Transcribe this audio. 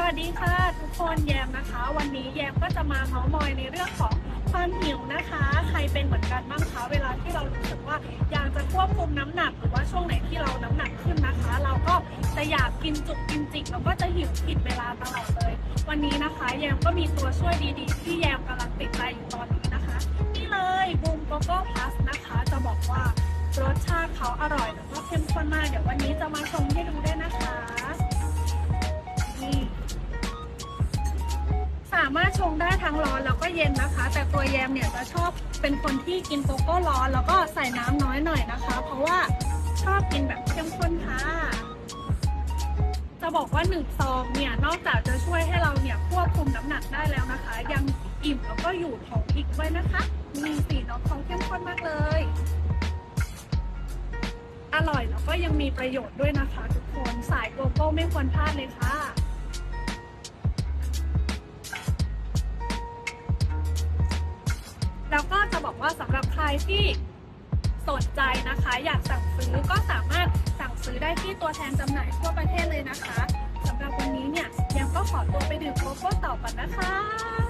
สวัสดีค่ะ ทุกคนแยมนะคะ วันนี้แยมก็จะมาเมาส์มอยในเรื่องของความหิวนะคะ ใครเป็นเหมือนกันบ้างคะเวลาที่เรารู้สึกว่าอยากจะควบคุมน้ำหนัก หรือว่าช่วงไหนที่เราน้ำหนักขึ้นนะคะ เราก็จะอยากกินจุกกินจิกแล้วก็จะหิวผิดเวลาตลอดเลย วันนี้นะคะ แยมก็มีตัวช่วยดีๆ ที่แยมกำลังติดใจอยู่ตอนนี้นะคะ นี่เลยบูมโกโก้พลัสนะคะ จะบอกว่ารสชาติเขาอร่อยแล้วก็เข้มข้นมากเดี๋ยววันนี้จะมาชามารถชงได้ทั้งร้อนแล้วก็เย็นนะคะ แต่ตัวแยมเนี่ยจะชอบเป็นคนที่กินโกโก้ร้อน แล้วก็ใส่น้ำน้อยหน่อยนะคะ เพราะว่าชอบกินแบบเข้มข้นค่ะ จะบอกว่าหนึ่งซองเนี่ยนอกจากจะช่วยให้เราเนี่ยควบคุมน้ำหนักได้แล้วนะคะ ยังอิ่มแล้วก็อยู่ท้องอีกด้วยนะคะมีสีน้องเขาเข้มข้นมากเลย อร่อยแล้วก็ยังมีประโยชน์ด้วยนะคะ ทุกคนสายโกโก้ไม่ควรพลาดเลยค่ะ แล้วก็จะบอกว่าสำหรับใครที่สนใจนะคะ อยากสั่งซื้อก็สามารถสั่งซื้อได้ที่ตัวแทนจำหน่ายทั่วประเทศเลยนะคะสำหรับวันนี้เนี่ยยังก็ขอตัวไปดื่มโกโก้ต่อก่อนนะคะ